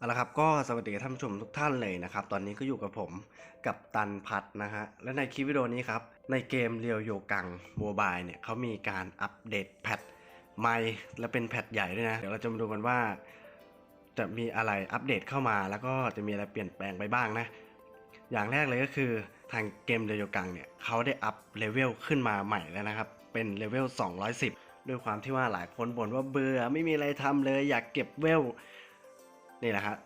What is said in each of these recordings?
เอาละครับก็สวัสดีท่านผู้ชมทุกท่านเลยนะครับ ตอนนี้ก็อยู่กับผมกับตันพัทนะฮะ และในคลิปวิดีโอนี้ครับ ในเกมเรียวโยกังโมบายเนี่ยเขามีการอัปเดตแพทใหม่และเป็นแพทใหญ่ด้วยนะ เดี๋ยวเราจะมาดูกันว่า จะมีอะไรอัปเดตเข้ามา แล้วก็จะมีอะไรเปลี่ยนแปลงไปบ้างนะ อย่างแรกเลยก็คือทางเกมเรียวโยกังเนี่ยเขาได้อัพเลเวลขึ้นมาใหม่แล้วนะครับ เป็นเลเวล210 ด้วยความที่ว่าหลายคนบ่นว่าเบื่อไม่มีอะไรทำเลยอยากเก็บเวล นี่แหละครับ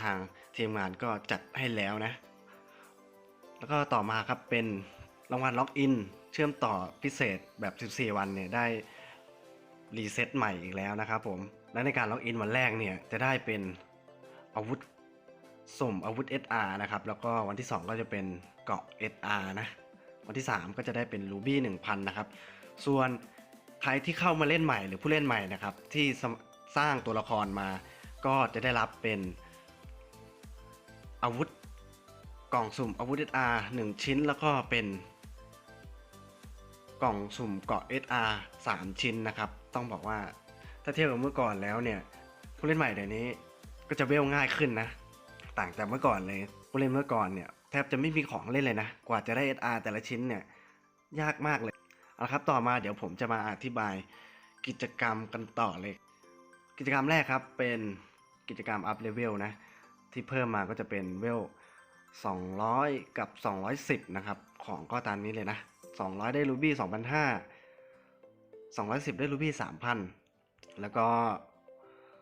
ทางทีมงานก็จัดให้แล้วนะ แล้วก็ต่อมาครับเป็นรางวัลล็อกอิน เชื่อมต่อพิเศษแบบ 14 วันเนี่ยได้รีเซ็ตใหม่อีกแล้วนะครับผม และในการล็อกอินวันแรกเนี่ยจะได้เป็นอาวุธสุ่มอาวุธ SR นะครับ แล้วก็วันที่ 2 ก็จะเป็นเกาะ SR นะ วันที่ 3 ก็จะได้เป็น Ruby 1000 นะครับ ส่วนใครที่เข้ามาเล่นใหม่หรือผู้เล่นใหม่นะครับ ที่สร้างตัวละครมา ก็จะได้รับเป็นอาวุธกล่องสุ่มอาวุธ SR 1 ชิ้นแล้วก็เป็นกล่องสุ่มเกาะ SR 3 ชิ้นนะครับ ต้องบอกว่าถ้าเทียบกับเมื่อก่อนแล้วเนี่ยผู้เล่นใหม่เดี๋ยวนี้ก็จะเวลง่ายขึ้นนะ ต่างจากเมื่อก่อนเลยผู้เล่นเมื่อก่อนเนี่ยแทบจะไม่มีของเล่นเลยนะ กว่าจะได้ SR แต่ละชิ้นเนี่ยยากมากเลยเอาละครับต่อมาเดี๋ยวผมจะมาอธิบายกิจกรรมกันต่อเลย กิจกรรมแรกครับเป็น กิจกรรมอัพเลเวลนะ ที่เพิ่มมาก็จะเป็นเวล 200 กับ 210 นะครับ ของก็ตามนี้เลยนะ 200 ได้รูบี้2,500 210 ได้รูบี้3,000 แล้วก็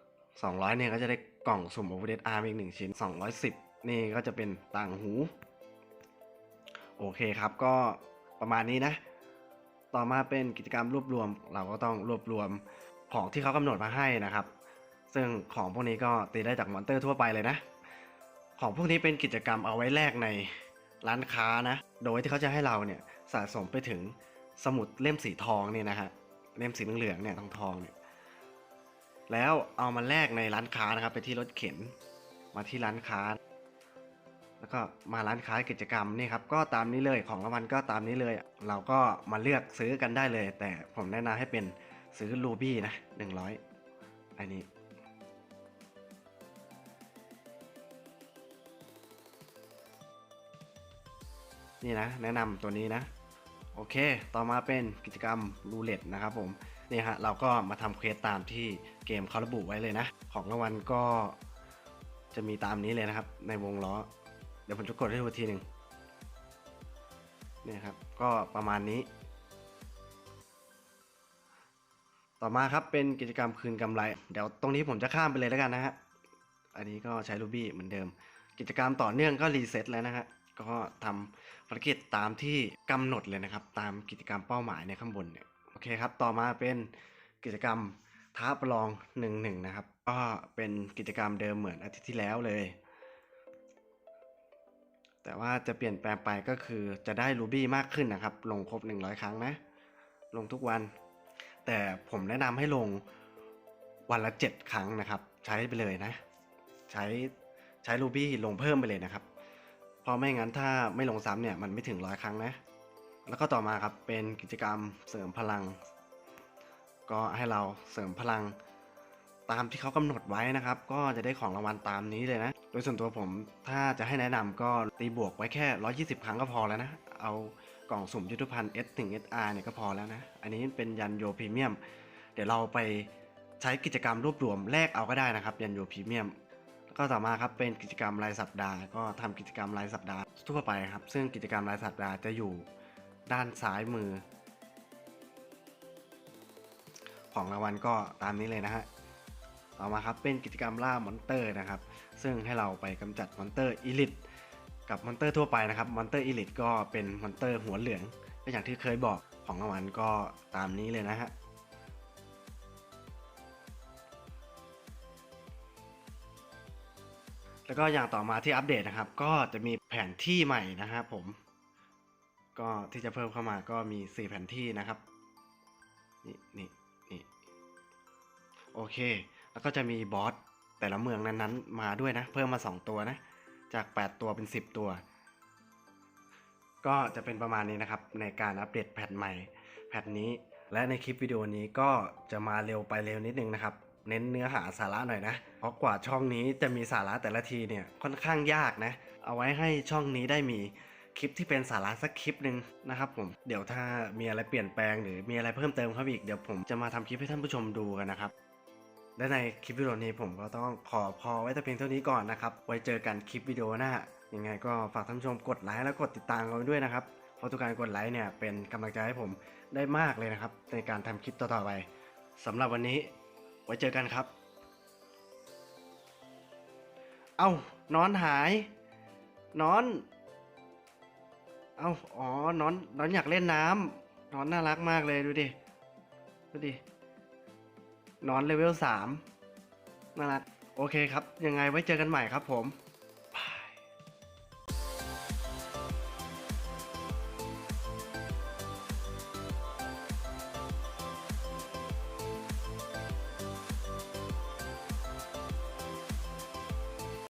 200 เนี่ยก็จะได้กล่องสุ่มอาวุธเออาร์อีกหนึ่งชิ้น 210 นี่ก็จะเป็นต่างหู โอเคครับก็ประมาณนี้นะ ต่อมาเป็นกิจกรรมรวบรวม เราก็ต้องรวบรวมของที่เขากำหนดมาให้นะครับ ซึ่งของพวกนี้ก็ตีได้จากมอนเตอร์ทั่วไปเลยนะ ของพวกนี้เป็นกิจกรรมเอาไว้แลกในร้านค้านะ โดยที่เขาจะให้เราเนี่ยสะสมไปถึงสมุดเล่มสีทองเนี่ยนะฮะ เล่มสีเหลืองเนี่ยทองทองเนี่ย แล้วเอามาแลกในร้านค้านะครับ ไปที่รถเข็น มาที่ร้านค้า แล้วก็มาร้านค้ากิจกรรมนี่ครับ ก็ตามนี้เลยของรางวัลก็ตามนี้เลย เราก็มาเลือกซื้อกันได้เลย แต่ผมแนะนำให้เป็นซื้อรูบี้นะ100อันนี้ นี่นะแนะนำตัวนี้นะโอเค ต่อมาเป็นกิจกรรมรูเล็ตนะครับผมนี่ฮะเราก็มาทำเควสตามที่เกมเขาระบุไว้เลยนะ ของรางวัลก็จะมีตามนี้เลยนะครับ ในวงล้อ เดี๋ยวผมจะกดให้ดูทีหนึ่งนี่ครับ ก็ประมาณนี้ ต่อมาครับเป็นกิจกรรมคืนกำไร เดี๋ยวตรงนี้ผมจะข้ามไปเลยแล้วกันนะฮะ อันนี้ก็ใช้รูบี้เหมือนเดิม กิจกรรมต่อเนื่องก็รีเซ็ตแล้วนะฮะ ก็ทำภารกิจตามที่กำหนดเลยนะครับ ตามกิจกรรมเป้าหมายในข้างบนเนี่ยโอเคครับ ต่อมาเป็นกิจกรรมท้าประลองหนึ่งหนึ่งนะครับ ก็เป็นกิจกรรมเดิมเหมือนอาทิตย์ที่แล้วเลย แต่ว่าจะเปลี่ยนแปลงไปก็คือจะได้รูบี้มากขึ้นนะครับ ลงครบ 100 ครั้งนะ ลงทุกวัน แต่ผมแนะนำให้ลงวันละ 7 ครั้งนะครับ ใช้ไปเลยนะ ใช้ใช้รูบี้ลงเพิ่มไปเลยนะครับ เพราะไม่งั้นถ้าไม่ลงซ้ำเนี่ยมันไม่ถึงร้อยครั้งนะ แล้วก็ต่อมาครับเป็นกิจกรรมเสริมพลัง ก็ให้เราเสริมพลังตามที่เขากำหนดไว้นะครับ ก็จะได้ของรางวัลตามนี้เลยนะ โดยส่วนตัวผมถ้าจะให้แนะนำก็ตีบวกไว้แค่ 120 ครั้งก็พอแล้วนะ เอากล่องสุ่มยุทธภัณฑ์ S ถึง SR เนี่ยก็พอแล้วนะ อันนี้เป็นยันโยพรีเมียม เดี๋ยวเราไปใช้กิจกรรมรวบรวมแลกเอาก็ได้นะครับ ยันโยพรีเมียม ก็ต่อมาครับเป็นกิจกรรมรายสัปดาห์ ก็ทำกิจกรรมรายสัปดาห์ทั่วไปครับ ซึ่งกิจกรรมรายสัปดาห์จะอยู่ด้านซ้ายมือ ของรางวัลก็ตามนี้เลยนะฮะต่อมาครับเป็นกิจกรรมล่ามอนเตอร์นะครับ ซึ่งให้เราไปกำจัดมอนเตอร์อีลิทกับมอนเตอร์ทั่วไปนะครับมอนเตอร์อีลิทก็เป็นมอนเตอร์หัวเหลืองก็อย่างที่เคยบอกของรางวัลก็ตามนี้เลยนะฮะ แล้วก็อย่างต่อมาที่อัปเดตนะครับ ก็จะมีแผนที่ใหม่นะครับผม ก็ที่จะเพิ่มเข้ามาก็มี 4 แผนที่นะครับ นี่นี่นี่โอเค แล้วก็จะมีบอสแต่ละเมืองนั้นๆ มาด้วยนะ เพิ่มมา 2 ตัวนะ จาก 8 ตัวเป็น 10 ตัว ก็จะเป็นประมาณนี้นะครับ ในการอัปเดตแพทใหม่ แพทนี้ และในคลิปวิดีโอนี้ก็จะมาเร็วไปเร็วนิดนึงนะครับ เน้นเนื้อหาสาระหน่อยนะ เพราะกว่าช่องนี้จะมีสาระแต่ละทีเนี่ยค่อนข้างยากนะ เอาไว้ให้ช่องนี้ได้มีคลิปที่เป็นสาระสักคลิปหนึ่งนะครับผม เดี๋ยวถ้ามีอะไรเปลี่ยนแปลงหรือมีอะไรเพิ่มเติมครับอีกเดี๋ยวผมจะมาทำคลิปให้ท่านผู้ชมดูกันนะครับ และในคลิปวิดีโอนี้ผมก็ต้องขอพอไว้แต่เพียงเท่านี้ก่อนนะครับ ไว้เจอกันคลิปวิดีโอหน้า ยังไงก็ฝากท่านผู้ชมกดไลค์และกดติดตามกันด้วยนะครับ เพราะทุกการกดไลค์เนี่ยเป็นกำลังใจให้ผมได้มากเลยนะครับในการทำคลิปต่อๆไปสำหรับวันนี้ ไว้เจอกันครับ เอ้านอนหาย นอน เอ้าอ๋อนอนนอนอยากเล่นน้ำนอนน่ารักมากเลยดูดิ ดูดิ นอนเลเวลสามน่ารัก โอเคครับ ยังไงไว้เจอกันใหม่ครับผม